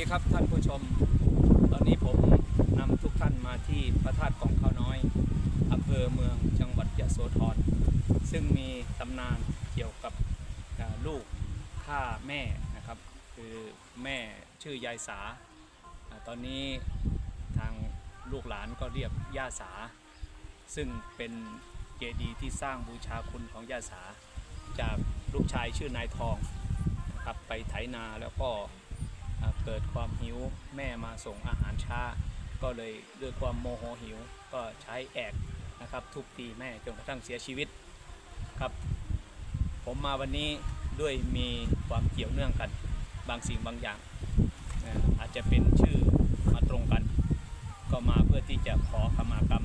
ดีครับท่านผู้ชม ตอนนี้ผมนำทุกท่านมาที่พระธาตุกองข้าวน้อยอำเภอเมืองจังหวัดยะโสธรซึ่งมีตำนานเกี่ยวกับลูกฆ่าแม่นะครับ คือแม่ชื่อยายสา ตอนนี้ทางลูกหลานก็เรียกย่าสา ซึ่งเป็นเจดีย์ที่สร้างบูชาคุณของย่าสา จากลูกชายชื่อนายทองนะครับไปไถนาแล้วก็ เกิดความหิว แม่มาส่งอาหารช้า ก็เลยด้วยความโมโหหิว ก็ใช้แอกนะครับทุบตีแม่จนกระทั่งเสียชีวิตครับ ผมมาวันนี้ด้วยมีความเกี่ยวเนื่องกันบางสิ่งบางอย่างเอ่ออาจจะเป็นชื่อมาตรงกัน ก็มาเพื่อที่จะขอขมากรรม